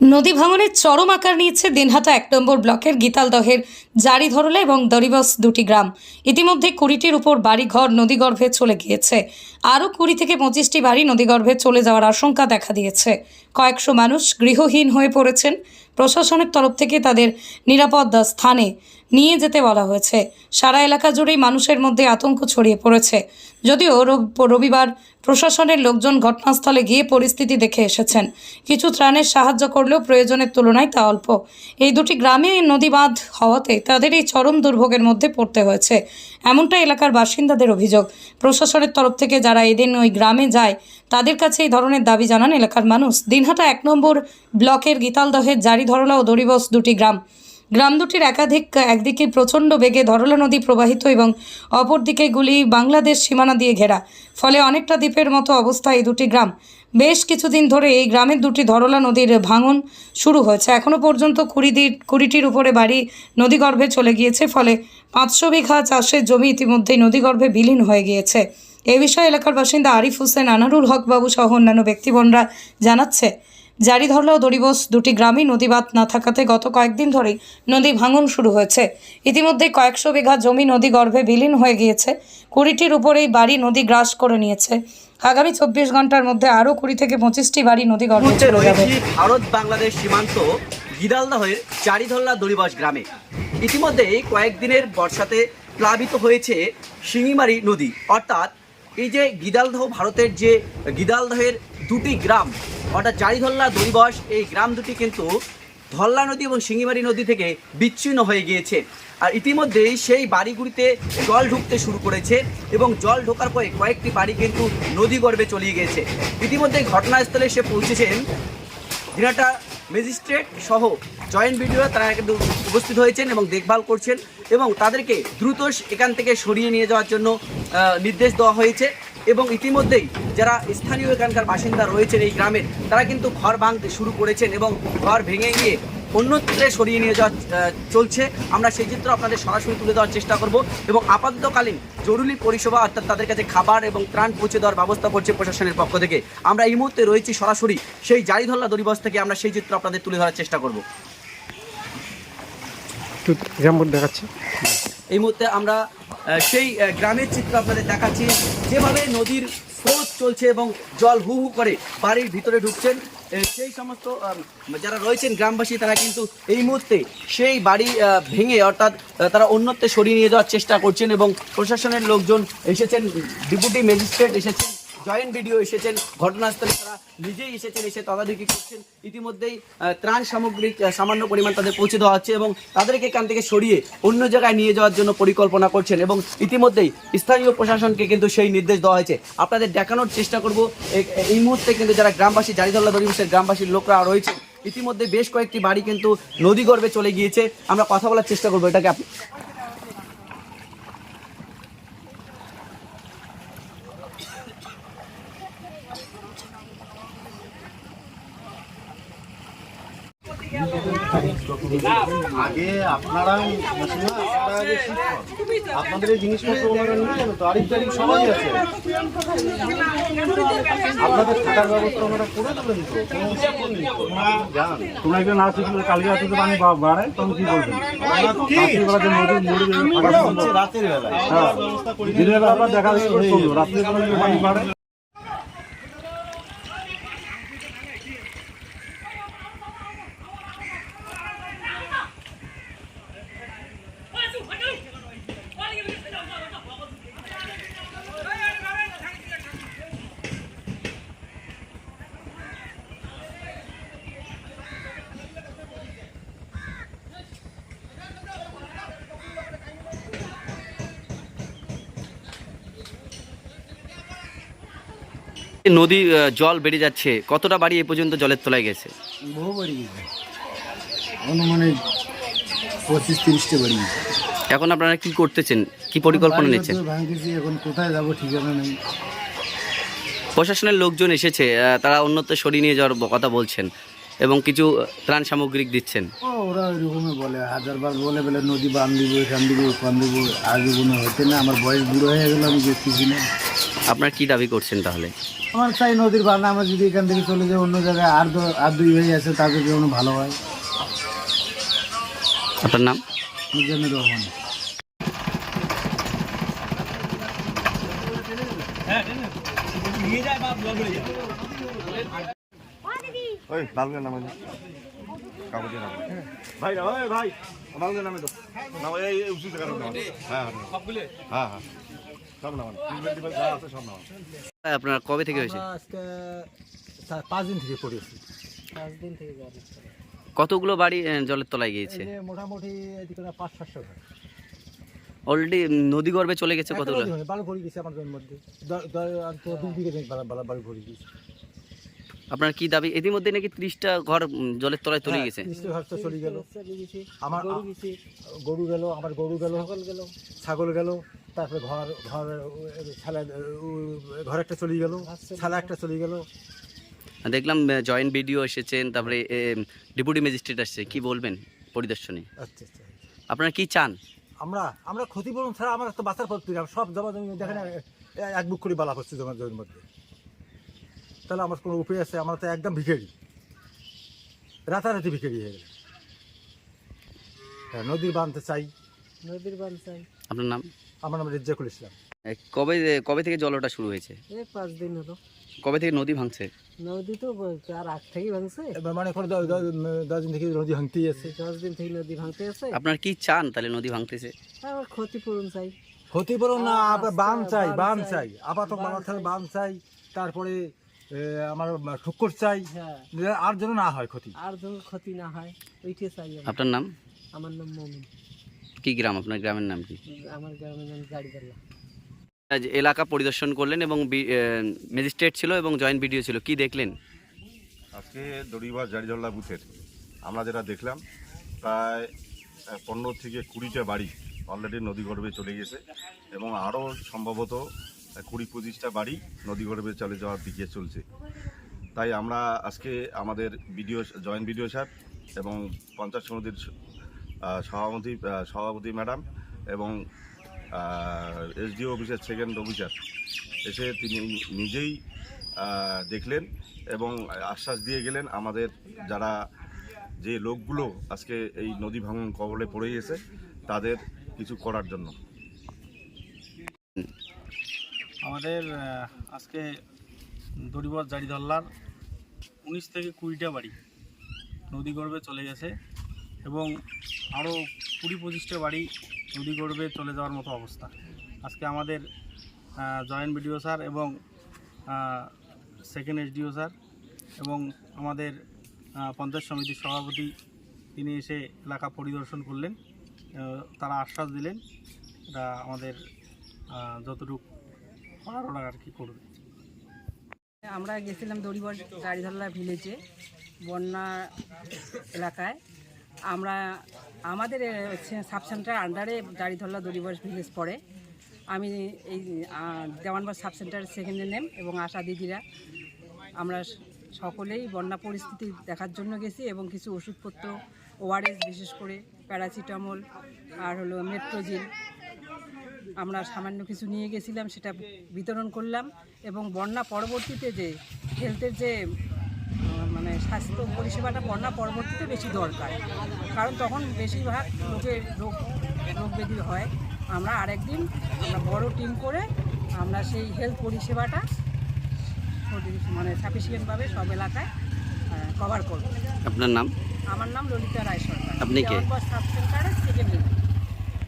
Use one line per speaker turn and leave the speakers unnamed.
নদী ভাঙনের চরম আকার নিয়েছে দিনহাটা এক নম্বর ব্লকের গীতালদহের জারিধরলা এবং দরিবস দুটি গ্রাম। ইতিমধ্যে কুড়িটির উপর বাড়িঘর নদীগর্ভে চলে গিয়েছে। আরও কুড়ি থেকে পঁচিশটি বাড়ি নদীগর্ভে চলে যাওয়ার আশঙ্কা দেখা দিয়েছে। কয়েকশো মানুষ গৃহহীন হয়ে পড়েছেন। প্রশাসনের তরফ থেকে তাদের নিরাপদ স্থানে নিয়ে যেতে বলা হয়েছে। সারা এলাকা জুড়েই মানুষের মধ্যে আতঙ্ক ছড়িয়ে পড়েছে। যদিও রবিবার প্রশাসনের লোকজন ঘটনাস্থলে গিয়ে পরিস্থিতি দেখে এসেছেন। কিছু ত্রাণের সাহায্য করলেও প্রয়োজনের তুলনায় তা অল্প। এই দুটি গ্রামে নদী বাঁধ হওয়াতে তাদের এই চরম দুর্ভোগের মধ্যে পড়তে হয়েছে। এমনটা এলাকার বাসিন্দাদের অভিযোগ। প্রশাসনের তরফ থেকে যারা এদিন ওই গ্রামে যায় তাদের কাছে এই ধরনের দাবি জানান এলাকার মানুষ। দিনহাটা এক নম্বর ব্লকের গীতালদহের জারি ধরলা ও দড়িবস দুটি গ্রাম। গ্রাম দুটির একাধিক একদিকে প্রচণ্ড বেগে ধরলা নদী প্রবাহিত এবং অপরদিকে গুলি বাংলাদেশ সীমানা দিয়ে ঘেরা। ফলে অনেকটা দ্বীপের মতো অবস্থা এই দুটি গ্রাম। বেশ কিছুদিন ধরে এই গ্রামের দুটি ধরলা নদীর ভাঙন শুরু হয়েছে। এখনও পর্যন্ত কুড়ি দি কুড়িটির উপরে বাড়ি নদীগর্ভে চলে গিয়েছে। ফলে পাঁচশো বিঘা চাষের জমি ইতিমধ্যেই নদীগর্ভে বিলীন হয়ে গিয়েছে। এ বিষয়ে এলাকার বাসিন্দা আরিফ হোসেন আনারুল হক বাবু সহ অন্যান্য ব্যক্তিবনরা জানাচ্ছে জারি ধরলা ও দড়িবস দুটি গ্রামই নদীবাদ না থাকাতে গত কয়েকদিন ধরেই নদী ভাঙন শুরু হয়েছে। ইতিমধ্যে কয়েকশো বিঘা জমি নদী গর্ভে বিলীন হয়ে গিয়েছে। কুড়িটির উপরেই বাড়ি নদী গ্রাস করে নিয়েছে। আগামী চব্বিশ ঘণ্টার মধ্যে আরও কুড়ি থেকে পঁচিশটি বাড়ি নদী গর্ভে
মুহূর্তে
চলে যাবে।
ভারত বাংলাদেশ সীমান্ত গিদালদহের চারিধল্লা দড়িবাস গ্রামে। ইতিমধ্যেই কয়েকদিনের বর্ষাতে প্লাবিত হয়েছে শিঙিমারি নদী অর্থাৎ এই যে গিদালদহ ভারতের যে গিদালদহের দুটি গ্রাম, অর্থাৎ চারিধল্লা দড়িবাস এই গ্রাম দুটি কিন্তু ধল্লা নদী এবং শিঙিমারি নদী থেকে বিচ্ছিন্ন হয়ে গিয়েছে। আর ইতিমধ্যেই সেই বাড়িগুলিতে জল ঢুকতে শুরু করেছে এবং জল ঢোকার পরে কয়েকটি বাড়ি কিন্তু নদী গর্ভে চলিয়ে গিয়েছে। ইতিমধ্যে ঘটনাস্থলে সে পৌঁছেছেন দিনাটা ম্যাজিস্ট্রেট সহ জয়েন্ট ভিডিও তারা কিন্তু উপস্থিত হয়েছেন এবং দেখভাল করছেন এবং তাদেরকে দ্রুত এখান থেকে সরিয়ে নিয়ে যাওয়ার জন্য নির্দেশ দেওয়া হয়েছে এবং ইতিমধ্যেই যারা স্থানীয় এখানকার বাসিন্দা রয়েছেন এই গ্রামের, তারা কিন্তু ঘর ভাঙতে শুরু করেছেন এবং ঘর ভেঙে গিয়ে অন্যত্রে সরিয়ে নিয়ে যাওয়া চলছে। আমরা সেই চিত্র আপনাদের সরাসরি তুলে দেওয়ার চেষ্টা করব এবং আপাততকালীন জরুরি পরিষেবা অর্থাৎ তাদের কাছে খাবার এবং ত্রাণ পৌঁছে দেওয়ার ব্যবস্থা করছে প্রশাসনের পক্ষ থেকে। আমরা এই মুহূর্তে রয়েছি সরাসরি সেই জারিধল্লা দরিবস থেকে আমরা সেই চিত্র আপনাদের তুলে ধরার চেষ্টা করব।
দেখাচ্ছি।
এই মুহূর্তে আমরা সেই গ্রামের চিত্র আপনাদের দেখাচ্ছি। যেভাবে নদীর স্রোত চলছে এবং জল হু হু করে বাড়ির ভিতরে ঢুকছেন সেই সমস্ত যারা রয়েছেন গ্রামবাসী, তারা কিন্তু এই মুহূর্তে সেই বাড়ি ভেঙে, অর্থাৎ তারা অন্যত্রে সরিয়ে নিয়ে যাওয়ার চেষ্টা করছেন এবং প্রশাসনের লোকজন এসেছেন, ডিপুটি ম্যাজিস্ট্রেট এসেছেন জয়েন্ট ভিডিও এসেছেন, ঘটনাস্থলে তারা নিজেই এসেছেন, এসে তদারকি করছেন। ইতিমধ্যেই ত্রাণ সামগ্রী সামান্য পরিমাণ তাদের পৌঁছে দেওয়া হচ্ছে এবং তাদেরকে এখান থেকে সরিয়ে অন্য জায়গায় নিয়ে যাওয়ার জন্য পরিকল্পনা করছেন এবং ইতিমধ্যেই স্থানীয় প্রশাসনকে কিন্তু সেই নির্দেশ দেওয়া হয়েছে। আপনাদের দেখানোর চেষ্টা করব এই মুহূর্তে কিন্তু যারা গ্রামবাসী জারিদল্লা দরিবসের গ্রামবাসীর লোকরা রয়েছে ইতিমধ্যে বেশ কয়েকটি বাড়ি কিন্তু নদী নদীগর্ভে চলে গিয়েছে। আমরা কথা বলার চেষ্টা করব, এটাকে আপনি
আগে আপনারা আপনারা আগে আপনাদের এই জিনিসপত্র ওনারা নিয়ে যাবে তো তারিখ সবাই আছে। আপনাদের থাকার ব্যবস্থা ওনারা করে দেবেন তো যান।
তোমরা এখানে না শিখলে কালকে রাতে তো পানি বা- বাড়ায় তখন কি করবেন রাত্রিবেলা
রাতের
হ্যাঁ। দিনের বেলা দেখা যাচ্ছে রাত্রিবেলা পানি বাড়ে
নদী জল বেড়ে যাচ্ছে কতটা বাড়ি এ পর্যন্ত জলের তলায় গেছে?
বহু বাড়ি গেছে। অনুমানিক পঁচিশ তিরিশটা বাড়ি গেছে।
এখন আপনারা কি করতেছেন? কি পরিকল্পনা নিচ্ছেন?
ভাঙতেছি এখন কোথায় যাব ঠিকানা নেই।
প্রশাসনের লোকজন এসেছে তারা অন্যত্র সরিয়ে নিয়ে যাওয়ার কথা বলছেন এবং কিছু ত্রাণ সামগ্রিক দিচ্ছেন।
ওরা ওইরকমই বলে হাজারবার বলে বলে নদী বান দিব এখান দিব ওখান দিব আগে কোনো হতে না আমার বয়স বুড়ো হয়ে গেল আমি দেখতেছি না।
আপনার কি দাবি করছেন তাহলে?
আমার চাই নদীর বাঁধ আমরা যদি এখান থেকে চলে যাই অন্য জায়গায় আর দু- আর দুই ভাই আছে তাদের জন্য ভালো হয়।
আপনার নাম?
মিজানুর রহমান।
ওই বালগের নামে দাও। নামে। ভাই ভাই বালগের নামে তো না এই হ্যাঁ হ্যাঁ হ্যাঁ।
আপনার কবে থেকে হয়েছে?
আজকে পাঁচ দিন থেকে পড়েছি
কতগুলো বাড়ি জলের তলায় গিয়েছে?
মোটামুটি এদিকে পাঁচ সাতশো ঘর।
অলরেডি নদী গর্ভে চলে গেছে কতগুলো?
বালু ভরে গেছে আমার জমির মধ্যে। দ- দ- আর তো দু বিঘে জমি বালা- বালা- বালু ভরে গেছে
আপনার কি দাবি? ইতিমধ্যে নাকি ত্রিশটা ঘর জলের তলায় তলিয়ে গেছে।
ঘর তো চলে গেল। আমার গরু গেল আমার গরু গেল ছাগল গেল। ছাগল গেল তারপরে ঘর ঘর ছালা ঘর একটা চলে গেল ছালা একটা চলে গেল।
দেখলাম জয়েন্ট ভিডিও এসেছেন তারপরে ডেপুটি ম্যাজিস্ট্রেট আসছে কি বলবেন পরিদর্শনে?
আচ্ছা আচ্ছা।
আপনারা কি চান?
আমরা আমরা ক্ষতিপূরণ ছাড়া আমার তো বাঁচার পথ পেলাম সব জমা জমি দেখেন এক বুক করে বালা করছে জমা জমির মধ্যে। তাহলে আমার কোনো উপায় আছে? আমরা তো একদম ভিখারি। রাতারাতি ভিখারি হয়ে গেল হ্যাঁ নদীর বাঁধতে চাই।
নদীর বান চাই।
আপনার নাম?
আমার নাম রেজ্জাকুল ইসলাম।
কবে কবে থেকে জল ওঠা শুরু হয়েছে?
এই পাঁচ দিন হলো।
কবে থেকে নদী ভাঙছে?
নদী তো আর আগ থেকেই ভাঙছে।
এবার মানে দ- দশ দিন থেকে নদী ভাঙতেই আছে।
দশ দিন থেকে নদী ভাঙতে আছে।
আপনার কি চান তাহলে নদী ভাঙতেছে?
আবার ক্ষতিপূরণ চাই।
ক্ষতিপূরণ না আবার বান
আচ্ছা,
চাই
বান
বান
চাই।
আপাতত বান চাই বান চাই। তারপরে আমার ঠুক্কর চাই।
হ্যাঁ।
আর যেন না হয় ক্ষতি।
আর যেন ক্ষতি না হয় ওইটা চাই
আপনার নাম?
আমার নাম মমিন।
কি গ্রাম? আপনার গ্রামের নাম কি?
আমার গ্রামের নাম গাড়িপাল্লা।
আজ এলাকা পরিদর্শন করলেন এবং ম্যাজিস্ট্রেট ছিল এবং জয়েন্ট ভিডিও ছিল। কি দেখলেন?
আজকে দড়িবার জারিজল্লা বুথের আমরা যেটা দেখলাম প্রায় পনেরো থেকে কুড়িটা বাড়ি অলরেডি নদীগর্ভে চলে গেছে এবং আরও সম্ভবত কুড়ি পঁচিশটা বাড়ি নদীগর্ভে চলে যাওয়ার দিকে চলছে। তাই আমরা আজকে আমাদের বিডিও জয়েন্ট বিডিও সাহেব এবং পঞ্চায়েত সমিতির সভাপতি সভাপতি ম্যাডাম এবং এসডিও অফিসের সেকেন্ড অফিসার এসে তিনি নিজেই দেখলেন এবং আশ্বাস দিয়ে গেলেন আমাদের যারা যে লোকগুলো আজকে এই নদী ভাঙন কবলে পড়ে গেছে, তাদের কিছু করার জন্য।
আমাদের আজকে দড়িবর জারিদল্লার উনিশ থেকে কুড়িটা বাড়ি নদীগর্ভে চলে গেছে। এবং আরও কুড়ি পঁচিশটা বাড়ি নদীগর্ভে চলে যাওয়ার মতো অবস্থা। আজকে আমাদের জয়েন্ট বিডিও স্যার এবং সেকেন্ড এসডিও স্যার এবং আমাদের পঞ্চায়েত সমিতির সভাপতি তিনি এসে এলাকা পরিদর্শন করলেন তারা আশ্বাস দিলেন, এটা আমাদের যতটুকু করার ওরা আর কি করবে।
আমরা গেছিলাম দড়িবর গাড়িধরলা ভিলেজে বন্যা এলাকায়। আমরা আমাদের সাব সেন্টার আন্ডারে গাড়িধরলা দড়িবর ভিলেজ পড়ে আমি এই আহ, দেওয়ানবাগ সাব সেন্টারের সেকেন্ড নেম এবং আশা দিদিরা আমরা সকলেই বন্যা পরিস্থিতি দেখার জন্য গেছি এবং কিছু ওষুধপত্র ওআরএস বিশেষ করে প্যারাসিটামল আর হলো মেট্রোজিন আমরা সামান্য কিছু নিয়ে গেছিলাম সেটা বিতরণ করলাম এবং বন্যা পরবর্তীতে যে হেলথের যে মানে স্বাস্থ্য পরিষেবাটা বন্যা পরবর্তীতে বেশি দরকার। কারণ তখন বেশিরভাগ লোকের রোগ রোগ ব্যাধি হয়। আমরা আরেকদিন আমরা বড় টিম করে আমরা সেই হেলথ পরিষেবাটা মানে সাফিসিয়েন্টভাবে সব এলাকায় কভার করব।
আপনার নাম?
আমার নাম ললিতা রায় সরকার।
আপনি কে?
সাব সেন্টারের